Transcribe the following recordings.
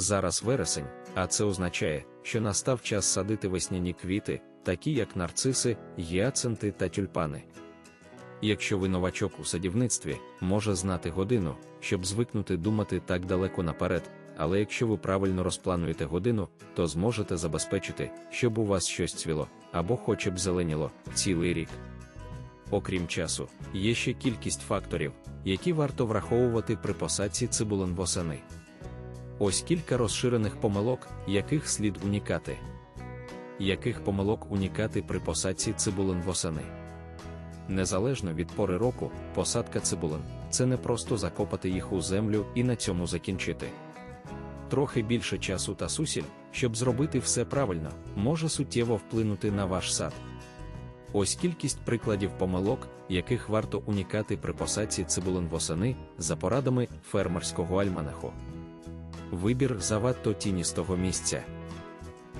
Зараз вересень, а це означає, що настав час садити весняні квіти, такі як нарциси, гіацинти та тюльпани. Якщо ви новачок у садівництві, може знати годину, щоб звикнути думати так далеко наперед, але якщо ви правильно розплануєте годину, то зможете забезпечити, щоб у вас щось цвіло або хоче б зеленіло цілий рік. Окрім часу, є ще кількість факторів, які варто враховувати при посадці цибулин восени. Ось кілька розширених помилок, яких слід унікати. Яких помилок унікати при посадці цибулин восени? Незалежно від пори року, посадка цибулин це не просто закопати їх у землю і на цьому закінчити. Трохи більше часу та сусіль, щоб зробити все правильно, може суттєво вплинути на ваш сад. Ось кількість прикладів помилок, яких варто унікати при посадці цибулин восени за порадами фермерського альманаху. Вибір завадто тіністого місця.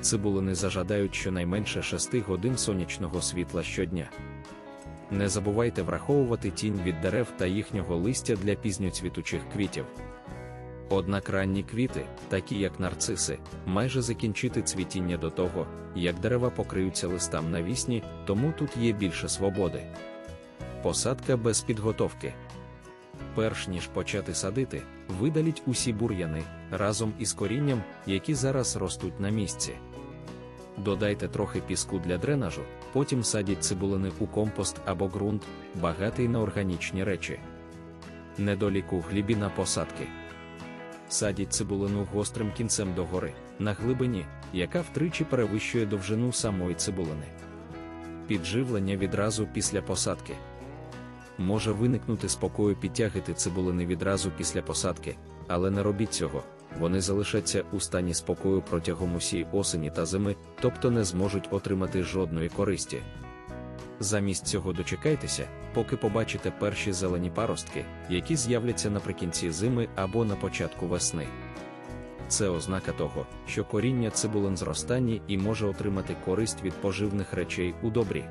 Цибулини зажадають щонайменше 6 годин сонячного світла щодня. Не забувайте враховувати тінь від дерев та їхнього листя для пізньоцвітучих квітів. Однак ранні квіти, такі як нарциси, майже закінчити цвітіння до того, як дерева покриються листам навісні, тому тут є більше свободи. Посадка без підготовки. Перш ніж почати садити, видаліть усі бур'яни разом із корінням, які зараз ростуть на місці. Додайте трохи піску для дренажу, потім садіть цибулини у компост або ґрунт, багатий на органічні речі. Недоліку глібіна посадки. Садіть цибулину гострим кінцем догори, на глибині, яка втричі перевищує довжину самої цибулини. Підживлення відразу після посадки. Може виникнути спокою підтягити цибулини відразу після посадки, але не робіть цього, вони залишаться у стані спокою протягом усієї осені та зими, тобто не зможуть отримати жодної користі. Замість цього дочекайтеся, поки побачите перші зелені паростки, які з'являться наприкінці зими або на початку весни. Це ознака того, що коріння цибулин зростанні і може отримати користь від поживних речей у добрі.